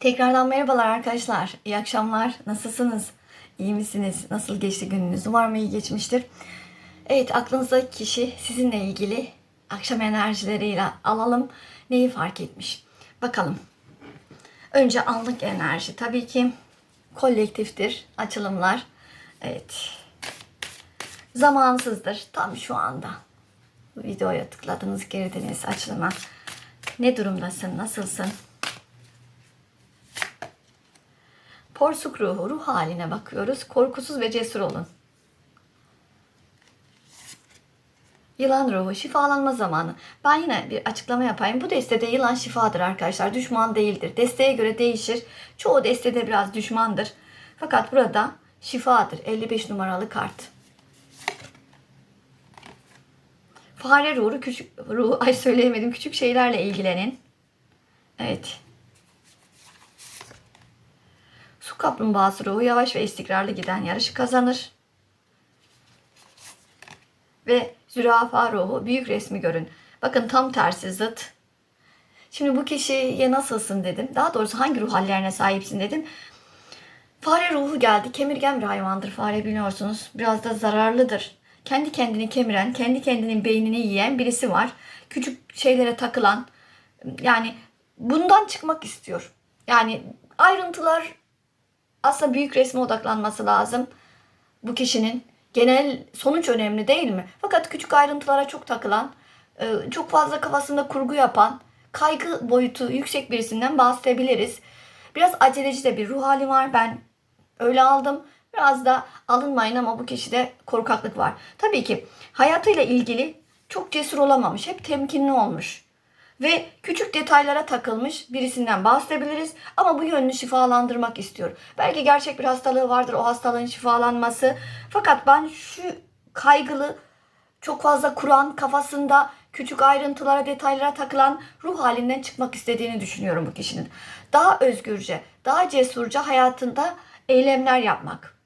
Tekrardan merhabalar arkadaşlar. İyi akşamlar. Nasılsınız? İyi misiniz? Nasıl geçti gününüz? Umarım iyi geçmiştir. Evet aklınızdaki kişi sizinle ilgili akşam enerjileriyle alalım. Neyi fark etmiş? Bakalım. Önce anlık enerji. Tabii ki kolektiftir açılımlar. Evet. Zamansızdır. Tam şu anda. Videoya tıkladınız, girdiniz açılıma. Ne durumdasın? Nasılsın? Porsuk ruhu, ruh haline bakıyoruz. Korkusuz ve cesur olun. Yılan ruhu, şifalanma zamanı. Ben yine bir açıklama yapayım. Bu destede yılan şifadır arkadaşlar. Düşman değildir. Desteğe göre değişir. Çoğu destede biraz düşmandır. Fakat burada şifadır. 55 numaralı kart. Fare ruhu, küçük ruhu, ay söyleyemedim. Küçük şeylerle ilgilenin. Evet. Su kaplumbağası ruhu yavaş ve istikrarlı giden yarışı kazanır. Ve zürafa ruhu büyük resmi görün. Bakın tam tersi zıt. Şimdi bu kişiye nasılsın dedim. Daha doğrusu hangi ruh hallerine sahipsin dedim. Fare ruhu geldi. Kemirgen bir hayvandır fare biliyorsunuz. Biraz da zararlıdır. Kendi kendini kemiren, kendi kendinin beynini yiyen birisi var. Küçük şeylere takılan. Yani bundan çıkmak istiyor. Yani ayrıntılar aslında büyük resme odaklanması lazım bu kişinin. Genel sonuç önemli değil mi? Fakat küçük ayrıntılara çok takılan, e, çok fazla kafasında kurgu yapan, kaygı boyutu yüksek birisinden bahsedebiliriz. Biraz aceleci de bir ruh hali var. Ben öyle aldım. Biraz da alınmayın ama bu kişide korkaklık var. Tabii ki hayatıyla ilgili çok cesur olamamış. Hep temkinli olmuş ve küçük detaylara takılmış birisinden bahsedebiliriz. Ama bu yönünü şifalandırmak istiyor. Belki gerçek bir hastalığı vardır o hastalığın şifalanması. Fakat ben şu kaygılı, çok fazla kuran, kafasında küçük ayrıntılara, detaylara takılan ruh halinden çıkmak istediğini düşünüyorum bu kişinin. Daha özgürce, daha cesurca hayatında eylemler yapmak.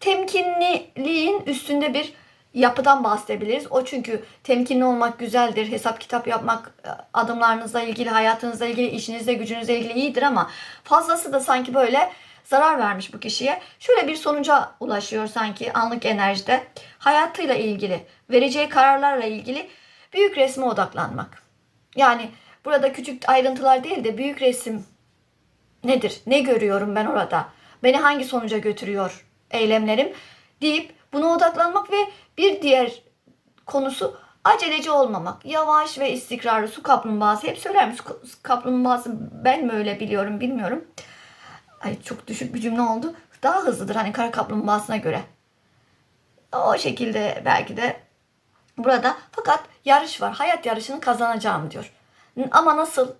Temkinliliğin üstünde bir yapıdan bahsedebiliriz. O çünkü temkinli olmak güzeldir. Hesap kitap yapmak e, adımlarınızla ilgili, hayatınızla ilgili, işinizle, gücünüzle ilgili iyidir ama fazlası da sanki böyle zarar vermiş bu kişiye. Şöyle bir sonuca ulaşıyor sanki anlık enerjide. Hayatıyla ilgili, vereceği kararlarla ilgili büyük resme odaklanmak. Yani burada küçük ayrıntılar değil de büyük resim nedir? Ne görüyorum ben orada? Beni hangi sonuca götürüyor eylemlerim? deyip buna odaklanmak ve bir diğer konusu aceleci olmamak. Yavaş ve istikrarlı su kaplumbağası. Hep söylerim su kaplumbağası ben mi öyle biliyorum bilmiyorum. Ay çok düşük bir cümle oldu. Daha hızlıdır hani kara kaplumbağasına göre. O şekilde belki de burada fakat yarış var. Hayat yarışını kazanacağım diyor. Ama nasıl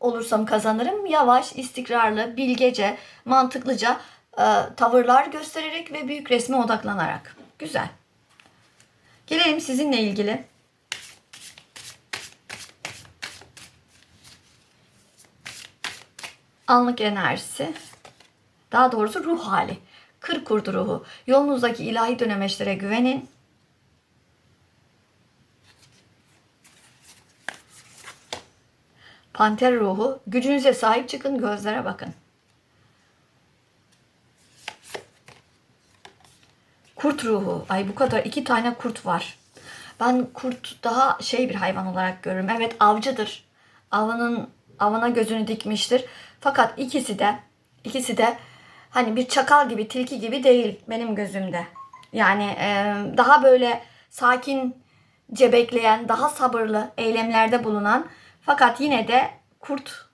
olursam kazanırım? Yavaş, istikrarlı, bilgece, mantıklıca e, tavırlar göstererek ve büyük resme odaklanarak. Güzel. Gelelim sizinle ilgili. Anlık enerjisi. Daha doğrusu ruh hali. Kır kurdu ruhu. Yolunuzdaki ilahi dönemeçlere güvenin. Panter ruhu. Gücünüze sahip çıkın, gözlere bakın. Kurt ruhu. Ay bu kadar iki tane kurt var. Ben kurt daha şey bir hayvan olarak görürüm. Evet avcıdır. Avının avına gözünü dikmiştir. Fakat ikisi de ikisi de hani bir çakal gibi, tilki gibi değil benim gözümde. Yani e, daha böyle sakin bekleyen, daha sabırlı eylemlerde bulunan fakat yine de kurt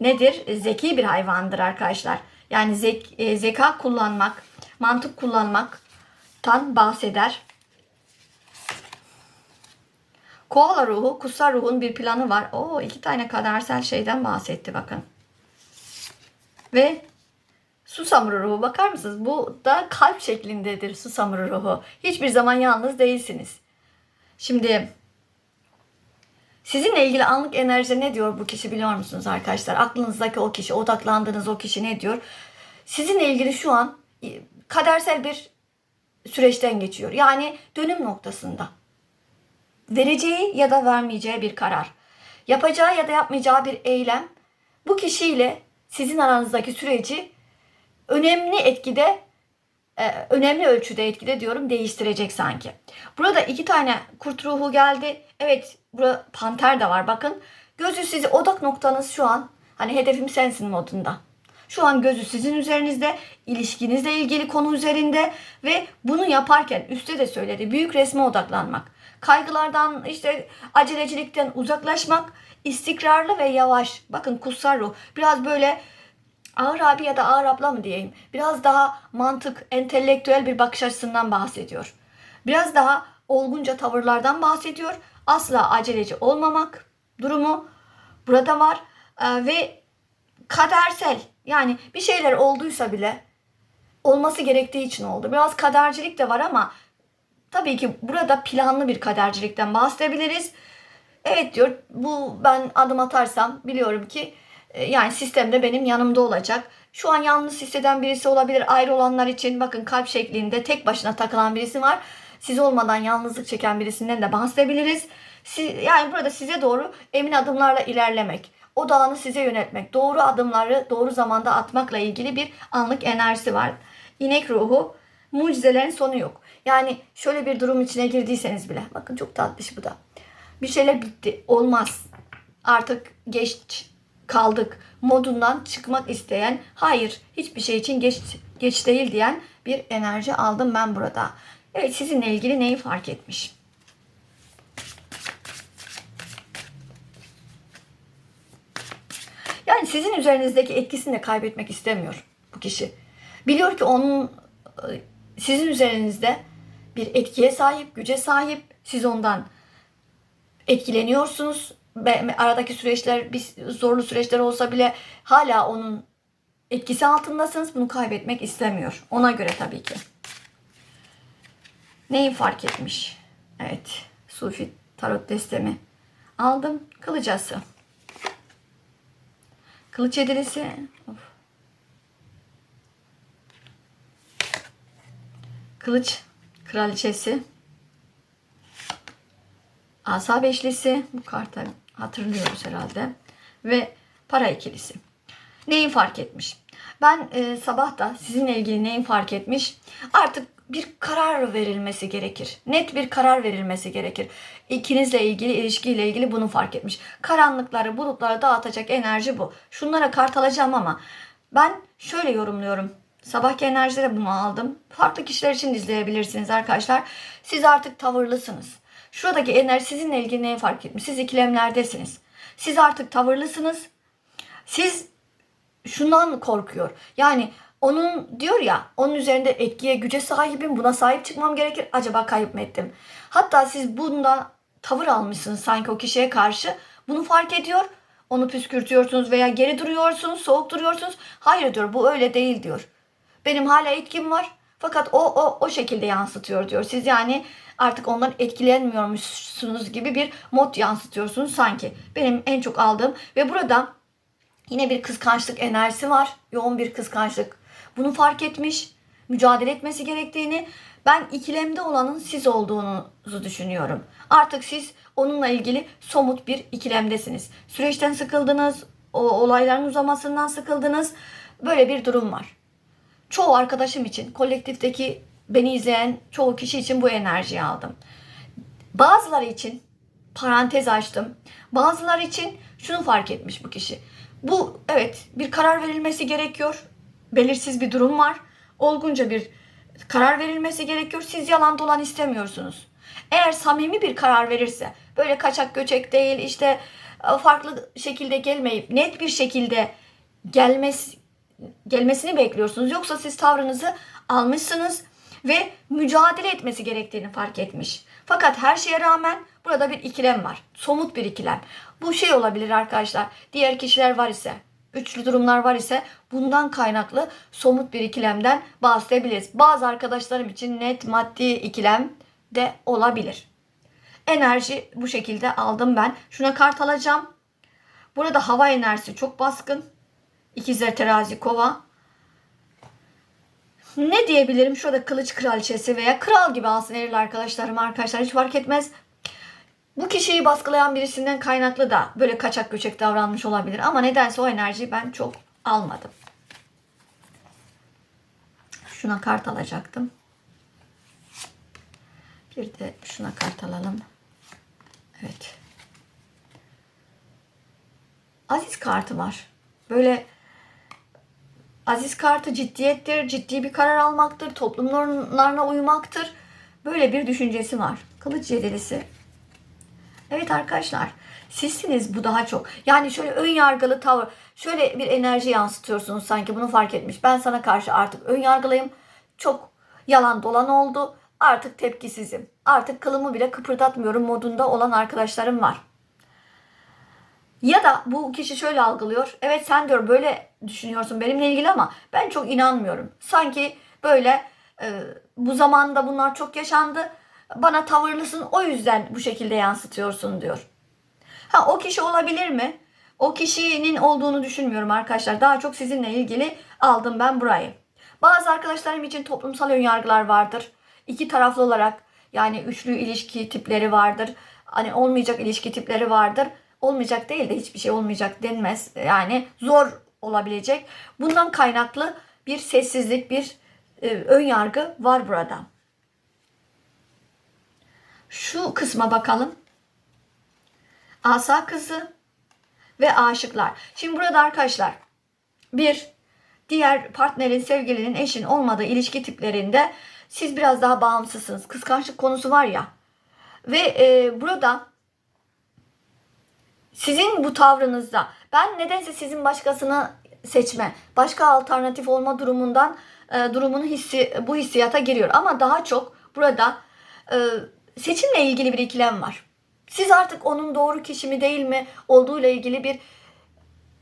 nedir? Zeki bir hayvandır arkadaşlar. Yani zek, e, zeka kullanmak, mantık kullanmak, tan bahseder. Koala ruhu, kutsal ruhun bir planı var. O iki tane kadersel şeyden bahsetti bakın. Ve susamuru ruhu bakar mısınız? Bu da kalp şeklindedir susamuru ruhu. Hiçbir zaman yalnız değilsiniz. Şimdi sizinle ilgili anlık enerjide ne diyor bu kişi biliyor musunuz arkadaşlar? Aklınızdaki o kişi, odaklandığınız o kişi ne diyor? Sizinle ilgili şu an kadersel bir süreçten geçiyor. Yani dönüm noktasında. Vereceği ya da vermeyeceği bir karar. Yapacağı ya da yapmayacağı bir eylem bu kişiyle sizin aranızdaki süreci önemli etkide e, önemli ölçüde etkide diyorum değiştirecek sanki. Burada iki tane kurt ruhu geldi. Evet burada panter de var bakın. Gözü sizi odak noktanız şu an hani hedefim sensin modunda. Şu an gözü sizin üzerinizde, ilişkinizle ilgili konu üzerinde ve bunu yaparken üstte de söyledi büyük resme odaklanmak. Kaygılardan işte acelecilikten uzaklaşmak, istikrarlı ve yavaş. Bakın kutsal ruh biraz böyle ağır abi ya da ağır abla mı diyeyim. Biraz daha mantık, entelektüel bir bakış açısından bahsediyor. Biraz daha olgunca tavırlardan bahsediyor. Asla aceleci olmamak durumu burada var. Ee, ve kadersel yani bir şeyler olduysa bile olması gerektiği için oldu. Biraz kadercilik de var ama tabii ki burada planlı bir kadercilikten bahsedebiliriz. Evet diyor bu ben adım atarsam biliyorum ki e, yani sistemde benim yanımda olacak. Şu an yalnız hisseden birisi olabilir. Ayrı olanlar için bakın kalp şeklinde tek başına takılan birisi var. Siz olmadan yalnızlık çeken birisinden de bahsedebiliriz. Siz, yani burada size doğru emin adımlarla ilerlemek, odağını size yönetmek, doğru adımları doğru zamanda atmakla ilgili bir anlık enerjisi var. İnek ruhu mucizelerin sonu yok. Yani şöyle bir durum içine girdiyseniz bile bakın çok tatlış bu da. Bir şeyler bitti, olmaz. Artık geç kaldık modundan çıkmak isteyen, hayır hiçbir şey için geç geç değil diyen bir enerji aldım ben burada. Evet sizinle ilgili neyi fark etmiş? Yani sizin üzerinizdeki etkisini de kaybetmek istemiyor bu kişi. Biliyor ki onun e, sizin üzerinizde bir etkiye sahip, güce sahip. Siz ondan etkileniyorsunuz. Aradaki süreçler bir zorlu süreçler olsa bile hala onun etkisi altındasınız. Bunu kaybetmek istemiyor. Ona göre tabii ki. Neyi fark etmiş? Evet. Sufi tarot destemi aldım. Kılıcası. Kılıç edilisi. Of. Kılıç kraliçesi. Asa beşlisi. Bu kartı hatırlıyoruz herhalde. Ve para ikilisi. Neyi fark etmiş? Ben e, sabah da sizinle ilgili neyi fark etmiş? Artık bir karar verilmesi gerekir. Net bir karar verilmesi gerekir. İkinizle ilgili, ilişkiyle ilgili bunu fark etmiş. Karanlıkları, bulutları dağıtacak enerji bu. Şunlara kart alacağım ama ben şöyle yorumluyorum. Sabahki enerjide de bunu aldım. Farklı kişiler için izleyebilirsiniz arkadaşlar. Siz artık tavırlısınız. Şuradaki enerji sizinle ilgili neyi fark etmiş? Siz ikilemlerdesiniz. Siz artık tavırlısınız. Siz şundan korkuyor. Yani onun diyor ya onun üzerinde etkiye güce sahibim buna sahip çıkmam gerekir acaba kayıp mı ettim? Hatta siz bundan tavır almışsınız sanki o kişiye karşı bunu fark ediyor onu püskürtüyorsunuz veya geri duruyorsunuz soğuk duruyorsunuz hayır diyor bu öyle değil diyor. Benim hala etkim var fakat o o o şekilde yansıtıyor diyor. Siz yani artık ondan etkilenmiyormuşsunuz gibi bir mod yansıtıyorsunuz sanki. Benim en çok aldığım ve burada yine bir kıskançlık enerjisi var. Yoğun bir kıskançlık. Bunu fark etmiş, mücadele etmesi gerektiğini, ben ikilemde olanın siz olduğunuzu düşünüyorum. Artık siz onunla ilgili somut bir ikilemdesiniz. Süreçten sıkıldınız, o olayların uzamasından sıkıldınız. Böyle bir durum var. Çoğu arkadaşım için, kolektifteki beni izleyen çoğu kişi için bu enerjiyi aldım. Bazıları için parantez açtım. Bazıları için şunu fark etmiş bu kişi. Bu evet bir karar verilmesi gerekiyor belirsiz bir durum var. Olgunca bir karar verilmesi gerekiyor. Siz yalan dolan istemiyorsunuz. Eğer samimi bir karar verirse böyle kaçak göçek değil işte e, farklı şekilde gelmeyip net bir şekilde gelmesi gelmesini bekliyorsunuz. Yoksa siz tavrınızı almışsınız ve mücadele etmesi gerektiğini fark etmiş. Fakat her şeye rağmen burada bir ikilem var. Somut bir ikilem. Bu şey olabilir arkadaşlar. Diğer kişiler var ise üçlü durumlar var ise bundan kaynaklı somut bir ikilemden bahsedebiliriz. Bazı arkadaşlarım için net maddi ikilem de olabilir. Enerji bu şekilde aldım ben. Şuna kart alacağım. Burada hava enerjisi çok baskın. İkizler terazi kova. Ne diyebilirim? Şurada kılıç kraliçesi veya kral gibi alsın eril arkadaşlarım arkadaşlar hiç fark etmez. Bu kişiyi baskılayan birisinden kaynaklı da böyle kaçak göçek davranmış olabilir. Ama nedense o enerjiyi ben çok almadım. Şuna kart alacaktım. Bir de şuna kart alalım. Evet. Aziz kartı var. Böyle Aziz kartı ciddiyettir, ciddi bir karar almaktır, toplum normlarına uymaktır. Böyle bir düşüncesi var. Kılıç yedilisi. Evet arkadaşlar, sizsiniz bu daha çok. Yani şöyle ön yargılı tavır, şöyle bir enerji yansıtıyorsunuz sanki bunu fark etmiş. Ben sana karşı artık ön yargılıyım. Çok yalan dolan oldu. Artık tepkisizim. Artık kılımı bile kıpırdatmıyorum modunda olan arkadaşlarım var. Ya da bu kişi şöyle algılıyor. Evet sen diyor böyle düşünüyorsun benimle ilgili ama ben çok inanmıyorum. Sanki böyle e, bu zamanda bunlar çok yaşandı. Bana tavırlısın o yüzden bu şekilde yansıtıyorsun diyor. Ha o kişi olabilir mi? O kişinin olduğunu düşünmüyorum arkadaşlar. Daha çok sizinle ilgili aldım ben burayı. Bazı arkadaşlarım için toplumsal önyargılar vardır. İki taraflı olarak yani üçlü ilişki tipleri vardır. Hani olmayacak ilişki tipleri vardır. Olmayacak değil de hiçbir şey olmayacak denmez. Yani zor olabilecek. Bundan kaynaklı bir sessizlik, bir e, ön yargı var burada. Şu kısma bakalım. Asa kızı ve aşıklar. Şimdi burada arkadaşlar bir diğer partnerin, sevgilinin, eşin olmadığı ilişki tiplerinde siz biraz daha bağımsızsınız. Kıskançlık konusu var ya. Ve e, burada sizin bu tavrınızda ben nedense sizin başkasını seçme, başka alternatif olma durumundan e, durumunu hissi bu hissiyata giriyor. Ama daha çok burada e, seçimle ilgili bir ikilem var. Siz artık onun doğru kişi mi değil mi olduğuyla ilgili bir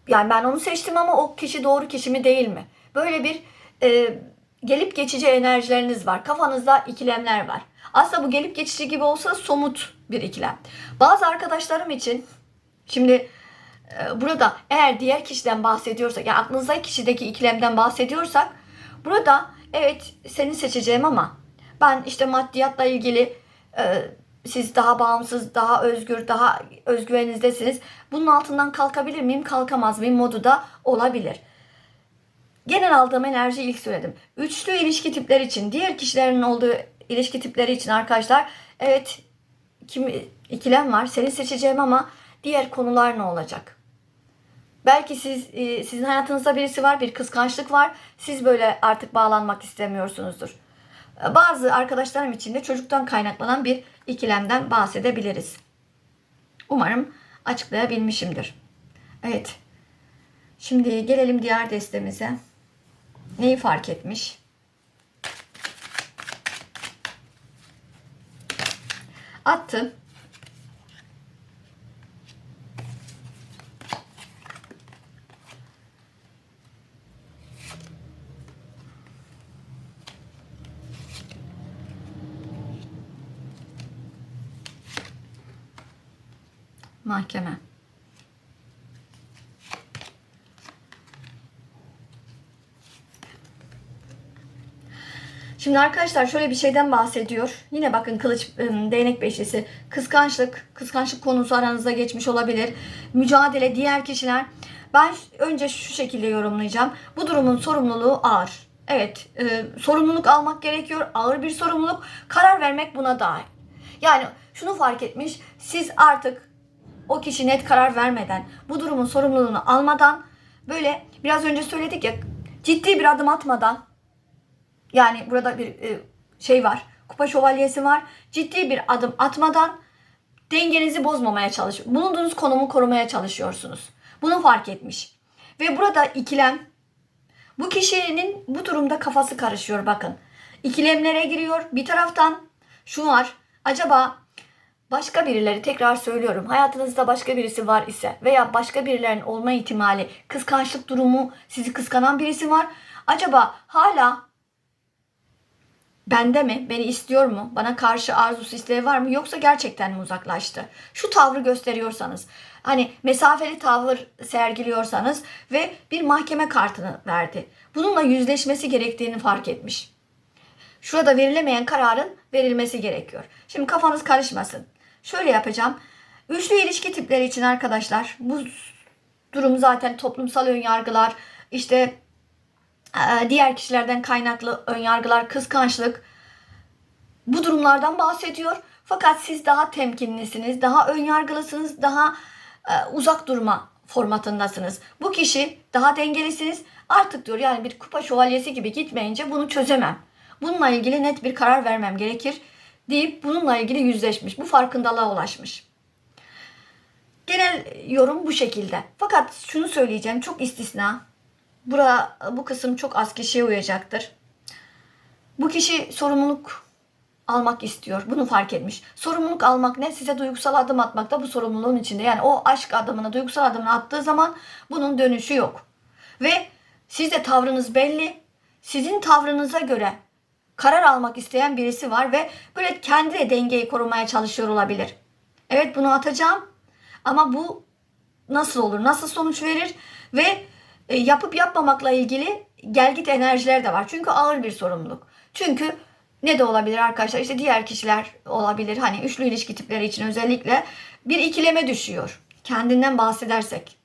yani ben onu seçtim ama o kişi doğru kişi mi değil mi? Böyle bir e, gelip geçici enerjileriniz var. Kafanızda ikilemler var. Aslında bu gelip geçici gibi olsa somut bir ikilem. Bazı arkadaşlarım için şimdi e, burada eğer diğer kişiden bahsediyorsak, yani aklınızdaki kişideki ikilemden bahsediyorsak burada evet seni seçeceğim ama ben işte maddiyatla ilgili siz daha bağımsız, daha özgür, daha özgüveninizdesiniz. Bunun altından kalkabilir miyim, kalkamaz mıyım modu da olabilir. Genel aldığım enerji ilk söyledim. Üçlü ilişki tipleri için, diğer kişilerin olduğu ilişki tipleri için arkadaşlar evet kim ikilem var. Seni seçeceğim ama diğer konular ne olacak? Belki siz e, sizin hayatınızda birisi var, bir kıskançlık var. Siz böyle artık bağlanmak istemiyorsunuzdur. Bazı arkadaşlarım için de çocuktan kaynaklanan bir ikilemden bahsedebiliriz. Umarım açıklayabilmişimdir. Evet. Şimdi gelelim diğer destemize. Neyi fark etmiş? Attı. Mahkeme. Şimdi arkadaşlar şöyle bir şeyden bahsediyor. Yine bakın kılıç ım, değnek beşlisi. Kıskançlık, kıskançlık konusu aranızda geçmiş olabilir. Mücadele, diğer kişiler. Ben önce şu şekilde yorumlayacağım. Bu durumun sorumluluğu ağır. Evet, e, sorumluluk almak gerekiyor. Ağır bir sorumluluk. Karar vermek buna dahil. Yani şunu fark etmiş. Siz artık o kişi net karar vermeden, bu durumun sorumluluğunu almadan, böyle biraz önce söyledik ya, ciddi bir adım atmadan, yani burada bir e, şey var, kupa şövalyesi var, ciddi bir adım atmadan dengenizi bozmamaya çalış, bulunduğunuz konumu korumaya çalışıyorsunuz. Bunu fark etmiş. Ve burada ikilem, bu kişinin bu durumda kafası karışıyor bakın. İkilemlere giriyor. Bir taraftan şu var. Acaba başka birileri tekrar söylüyorum hayatınızda başka birisi var ise veya başka birilerinin olma ihtimali kıskançlık durumu sizi kıskanan birisi var. Acaba hala bende mi? Beni istiyor mu? Bana karşı arzusu isteği var mı? Yoksa gerçekten mi uzaklaştı? Şu tavrı gösteriyorsanız, hani mesafeli tavır sergiliyorsanız ve bir mahkeme kartını verdi. Bununla yüzleşmesi gerektiğini fark etmiş. Şurada verilemeyen kararın verilmesi gerekiyor. Şimdi kafanız karışmasın. Şöyle yapacağım. Üçlü ilişki tipleri için arkadaşlar bu durum zaten toplumsal önyargılar, işte e, diğer kişilerden kaynaklı önyargılar, kıskançlık bu durumlardan bahsediyor. Fakat siz daha temkinlisiniz, daha önyargılısınız, daha e, uzak durma formatındasınız. Bu kişi daha dengelisiniz. Artık diyor yani bir kupa şövalyesi gibi gitmeyince bunu çözemem. Bununla ilgili net bir karar vermem gerekir deyip bununla ilgili yüzleşmiş. Bu farkındalığa ulaşmış. Genel yorum bu şekilde. Fakat şunu söyleyeceğim çok istisna. Bura, bu kısım çok az kişiye uyacaktır. Bu kişi sorumluluk almak istiyor. Bunu fark etmiş. Sorumluluk almak ne? Size duygusal adım atmak da bu sorumluluğun içinde. Yani o aşk adımını, duygusal adımını attığı zaman bunun dönüşü yok. Ve sizde tavrınız belli. Sizin tavrınıza göre karar almak isteyen birisi var ve böyle kendi de dengeyi korumaya çalışıyor olabilir. Evet bunu atacağım ama bu nasıl olur, nasıl sonuç verir ve e, yapıp yapmamakla ilgili gelgit enerjiler de var. Çünkü ağır bir sorumluluk. Çünkü ne de olabilir arkadaşlar? İşte diğer kişiler olabilir. Hani üçlü ilişki tipleri için özellikle bir ikileme düşüyor. Kendinden bahsedersek.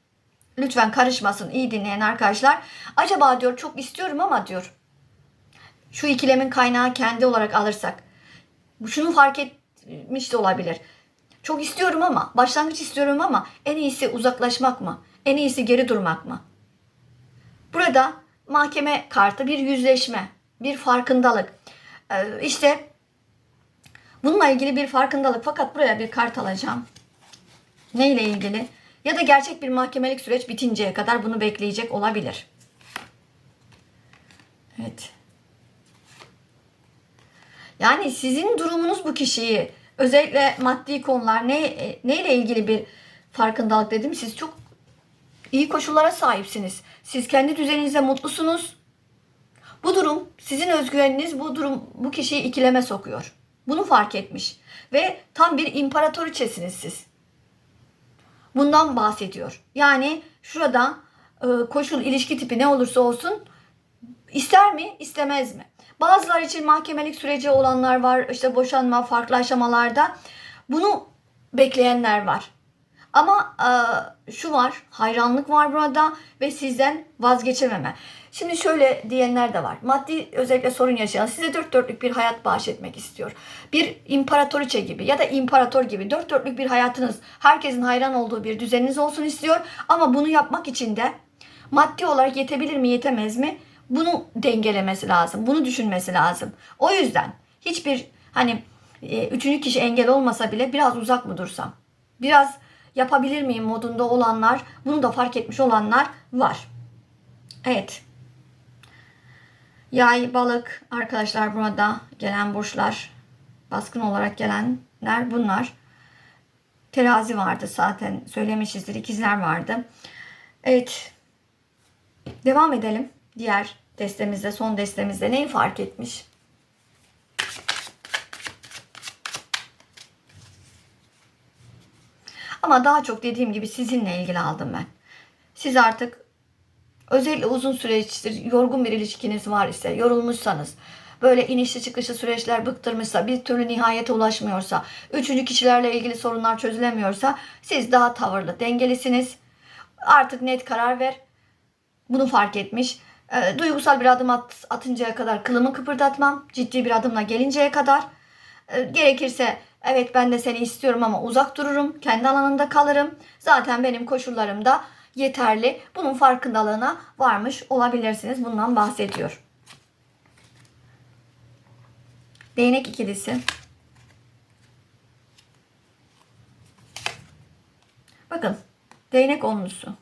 Lütfen karışmasın. iyi dinleyen arkadaşlar. Acaba diyor çok istiyorum ama diyor şu ikilemin kaynağı kendi olarak alırsak şunu fark etmiş de olabilir. Çok istiyorum ama başlangıç istiyorum ama en iyisi uzaklaşmak mı? En iyisi geri durmak mı? Burada mahkeme kartı bir yüzleşme, bir farkındalık. Ee, işte bununla ilgili bir farkındalık fakat buraya bir kart alacağım. Ne ile ilgili? Ya da gerçek bir mahkemelik süreç bitinceye kadar bunu bekleyecek olabilir. Evet. Yani sizin durumunuz bu kişiyi özellikle maddi konular ne neyle ilgili bir farkındalık dedim. Siz çok iyi koşullara sahipsiniz. Siz kendi düzeninizde mutlusunuz. Bu durum sizin özgüveniniz bu durum bu kişiyi ikileme sokuyor. Bunu fark etmiş ve tam bir imparatoriçesiniz siz. Bundan bahsediyor. Yani şurada e, koşul ilişki tipi ne olursa olsun ister mi istemez mi? Bazılar için mahkemelik süreci olanlar var. İşte boşanma, farklı aşamalarda. Bunu bekleyenler var. Ama e, şu var, hayranlık var burada ve sizden vazgeçememe. Şimdi şöyle diyenler de var. Maddi özellikle sorun yaşayan size dört dörtlük bir hayat bahşetmek istiyor. Bir imparatoriçe gibi ya da imparator gibi dört dörtlük bir hayatınız, herkesin hayran olduğu bir düzeniniz olsun istiyor. Ama bunu yapmak için de maddi olarak yetebilir mi yetemez mi? Bunu dengelemesi lazım. Bunu düşünmesi lazım. O yüzden hiçbir hani e, üçüncü kişi engel olmasa bile biraz uzak mı dursam? Biraz yapabilir miyim modunda olanlar, bunu da fark etmiş olanlar var. Evet. Yay, balık arkadaşlar burada gelen burçlar, baskın olarak gelenler bunlar. Terazi vardı zaten söylemişizdir. ikizler vardı. Evet. Devam edelim. Diğer destemizde, son destemizde neyi fark etmiş? Ama daha çok dediğim gibi sizinle ilgili aldım ben. Siz artık özellikle uzun süreçtir yorgun bir ilişkiniz var ise, yorulmuşsanız, böyle inişli çıkışlı süreçler bıktırmışsa, bir türlü nihayete ulaşmıyorsa, üçüncü kişilerle ilgili sorunlar çözülemiyorsa siz daha tavırlı, dengelisiniz. Artık net karar ver. Bunu fark etmiş. E, duygusal bir adım at, atıncaya kadar kılımı kıpırdatmam. Ciddi bir adımla gelinceye kadar. E, gerekirse evet ben de seni istiyorum ama uzak dururum. Kendi alanında kalırım. Zaten benim koşullarım da yeterli. Bunun farkındalığına varmış olabilirsiniz. Bundan bahsediyor. Değnek ikilisi. Bakın. Değnek onlusu.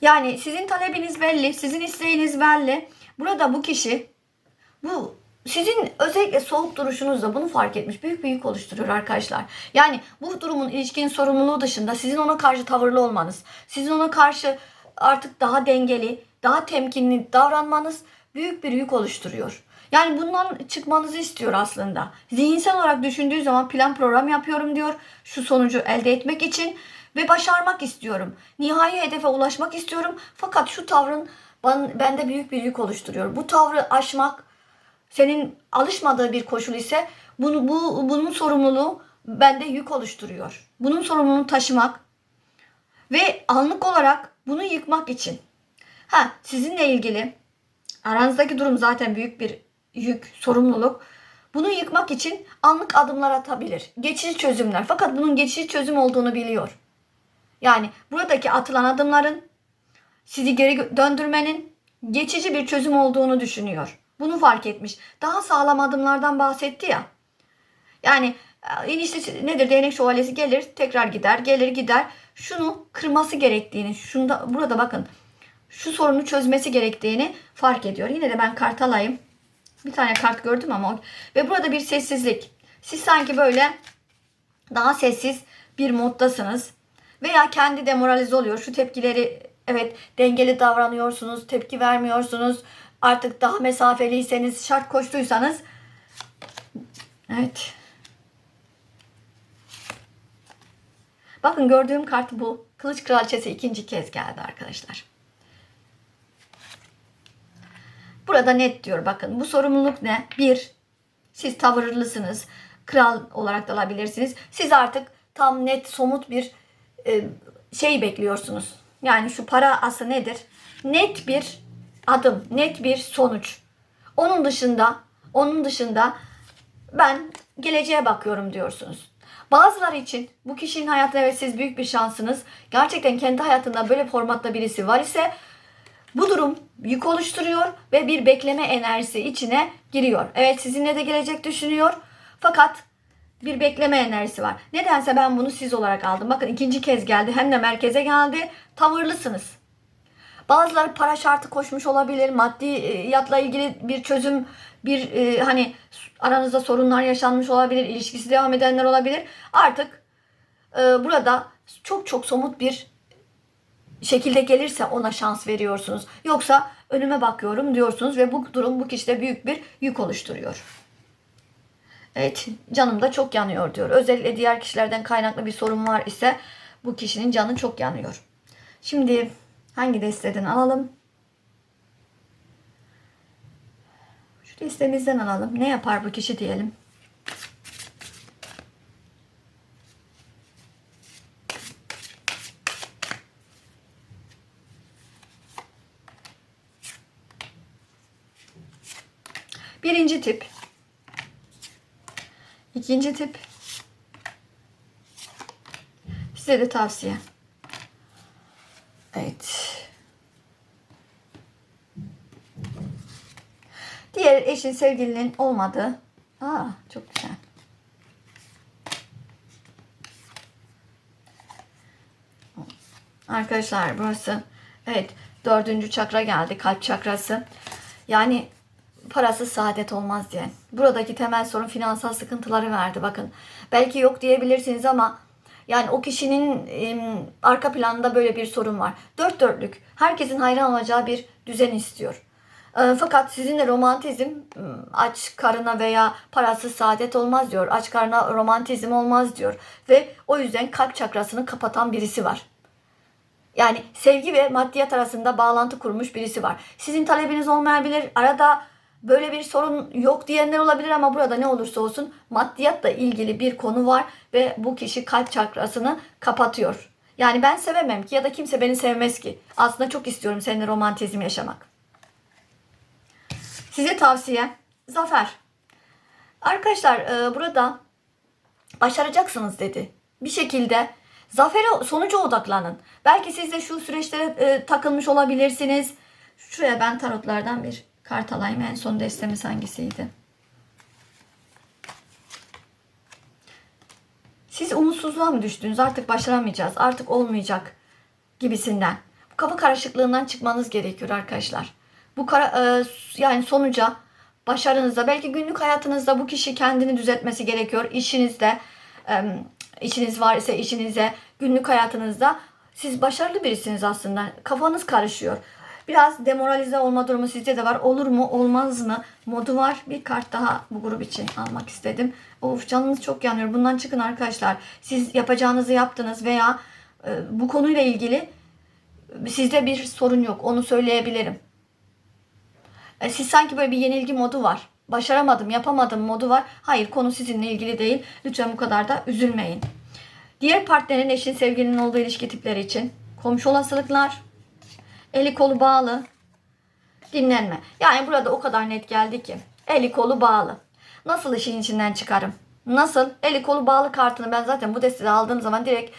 Yani sizin talebiniz belli, sizin isteğiniz belli. Burada bu kişi bu sizin özellikle soğuk duruşunuzda bunu fark etmiş. Büyük bir yük oluşturuyor arkadaşlar. Yani bu durumun ilişkinin sorumluluğu dışında sizin ona karşı tavırlı olmanız, sizin ona karşı artık daha dengeli, daha temkinli davranmanız büyük bir yük oluşturuyor. Yani bundan çıkmanızı istiyor aslında. Zihinsel olarak düşündüğü zaman plan program yapıyorum diyor. Şu sonucu elde etmek için ve başarmak istiyorum. Nihai hedefe ulaşmak istiyorum. Fakat şu tavrın bende büyük bir yük oluşturuyor. Bu tavrı aşmak senin alışmadığı bir koşul ise Bunu, bu, bunun sorumluluğu bende yük oluşturuyor. Bunun sorumluluğunu taşımak ve anlık olarak bunu yıkmak için. Ha sizinle ilgili aranızdaki durum zaten büyük bir yük, sorumluluk. Bunu yıkmak için anlık adımlar atabilir. Geçici çözümler. Fakat bunun geçici çözüm olduğunu biliyor. Yani buradaki atılan adımların sizi geri döndürmenin geçici bir çözüm olduğunu düşünüyor. Bunu fark etmiş. Daha sağlam adımlardan bahsetti ya. Yani e, enişte nedir değnek şövalyesi gelir tekrar gider gelir gider. Şunu kırması gerektiğini şunda burada bakın şu sorunu çözmesi gerektiğini fark ediyor. Yine de ben kart alayım. Bir tane kart gördüm ama ve burada bir sessizlik. Siz sanki böyle daha sessiz bir moddasınız veya kendi demoralize oluyor. Şu tepkileri evet dengeli davranıyorsunuz, tepki vermiyorsunuz. Artık daha mesafeliyseniz, şart koştuysanız evet. Bakın gördüğüm kart bu. Kılıç Kraliçesi ikinci kez geldi arkadaşlar. Burada net diyor bakın bu sorumluluk ne? Bir, siz tavırlısınız. Kral olarak da alabilirsiniz. Siz artık tam net somut bir şey bekliyorsunuz. Yani şu para ası nedir? Net bir adım, net bir sonuç. Onun dışında, onun dışında ben geleceğe bakıyorum diyorsunuz. Bazıları için bu kişinin hayatında evet siz büyük bir şansınız. Gerçekten kendi hayatında böyle formatta birisi var ise bu durum yük oluşturuyor ve bir bekleme enerjisi içine giriyor. Evet sizinle de gelecek düşünüyor. Fakat bir bekleme enerjisi var. Nedense ben bunu siz olarak aldım. Bakın ikinci kez geldi. Hem de merkeze geldi. Tavırlısınız. Bazıları para şartı koşmuş olabilir. Maddiyatla ilgili bir çözüm, bir e, hani aranızda sorunlar yaşanmış olabilir. ilişkisi devam edenler olabilir. Artık e, burada çok çok somut bir şekilde gelirse ona şans veriyorsunuz. Yoksa önüme bakıyorum diyorsunuz ve bu durum bu kişide büyük bir yük oluşturuyor. Evet canım da çok yanıyor diyor. Özellikle diğer kişilerden kaynaklı bir sorun var ise bu kişinin canı çok yanıyor. Şimdi hangi desteden alalım? Şu destemizden alalım. Ne yapar bu kişi diyelim. Birinci tip. İkinci tip. Size de tavsiye. Evet. Diğer eşin sevgilinin olmadığı. Aa çok güzel. Arkadaşlar burası evet dördüncü çakra geldi kalp çakrası. Yani parasız saadet olmaz diye. Buradaki temel sorun finansal sıkıntıları verdi bakın. Belki yok diyebilirsiniz ama yani o kişinin em, arka planında böyle bir sorun var. Dört dörtlük. Herkesin hayran olacağı bir düzen istiyor. E, fakat sizinle romantizm m, aç karına veya parasız saadet olmaz diyor. Aç karına romantizm olmaz diyor. Ve o yüzden kalp çakrasını kapatan birisi var. Yani sevgi ve maddiyat arasında bağlantı kurmuş birisi var. Sizin talebiniz olmayabilir. Arada böyle bir sorun yok diyenler olabilir ama burada ne olursa olsun maddiyatla ilgili bir konu var ve bu kişi kalp çakrasını kapatıyor. Yani ben sevemem ki ya da kimse beni sevmez ki. Aslında çok istiyorum seninle romantizm yaşamak. Size tavsiye zafer. Arkadaşlar e, burada başaracaksınız dedi. Bir şekilde zafere sonuca odaklanın. Belki siz de şu süreçlere e, takılmış olabilirsiniz. Şuraya ben tarotlardan bir kart alayım. En son destemiz hangisiydi? Siz umutsuzluğa mı düştünüz? Artık başaramayacağız. Artık olmayacak gibisinden. Bu kafa karışıklığından çıkmanız gerekiyor arkadaşlar. Bu kara, e, yani sonuca başarınızda belki günlük hayatınızda bu kişi kendini düzeltmesi gerekiyor. İşinizde e, işiniz var ise işinize günlük hayatınızda siz başarılı birisiniz aslında. Kafanız karışıyor. Biraz demoralize olma durumu sizde de var. Olur mu olmaz mı modu var. Bir kart daha bu grup için almak istedim. Of canınız çok yanıyor. Bundan çıkın arkadaşlar. Siz yapacağınızı yaptınız veya e, bu konuyla ilgili sizde bir sorun yok. Onu söyleyebilirim. E, Siz sanki böyle bir yenilgi modu var. başaramadım, yapamadım modu var. Hayır konu sizinle ilgili değil. Lütfen bu kadar da üzülmeyin. Diğer partnerin, eşin, sevgilinin olduğu ilişki tipleri için komşu olasılıklar, eli kolu bağlı, dinlenme. Yani burada o kadar net geldi ki. Eli kolu bağlı. Nasıl işin içinden çıkarım? Nasıl? Eli kolu bağlı kartını ben zaten bu destede aldığım zaman direkt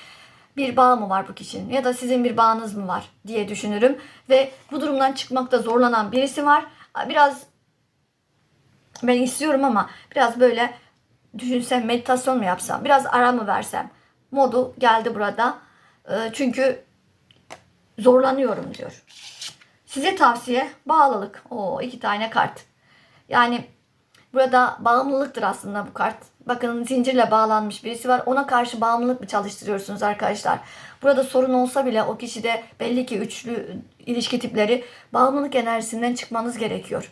bir bağ mı var bu kişinin ya da sizin bir bağınız mı var diye düşünürüm. Ve bu durumdan çıkmakta zorlanan birisi var. Biraz ben istiyorum ama biraz böyle düşünsem meditasyon mu yapsam biraz ara mı versem modu geldi burada. Ee, Çünkü zorlanıyorum diyor. Size tavsiye bağlılık. O iki tane kart. Yani burada bağımlılıktır aslında bu kart. Bakın zincirle bağlanmış birisi var. Ona karşı bağımlılık mı çalıştırıyorsunuz arkadaşlar? Burada sorun olsa bile o kişide belli ki üçlü ilişki tipleri bağımlılık enerjisinden çıkmanız gerekiyor.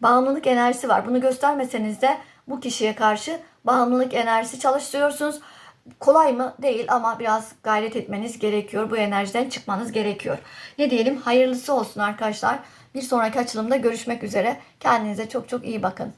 Bağımlılık enerjisi var. Bunu göstermeseniz de bu kişiye karşı bağımlılık enerjisi çalıştırıyorsunuz. Kolay mı? Değil ama biraz gayret etmeniz gerekiyor. Bu enerjiden çıkmanız gerekiyor. Ne diyelim? Hayırlısı olsun arkadaşlar. Bir sonraki açılımda görüşmek üzere. Kendinize çok çok iyi bakın.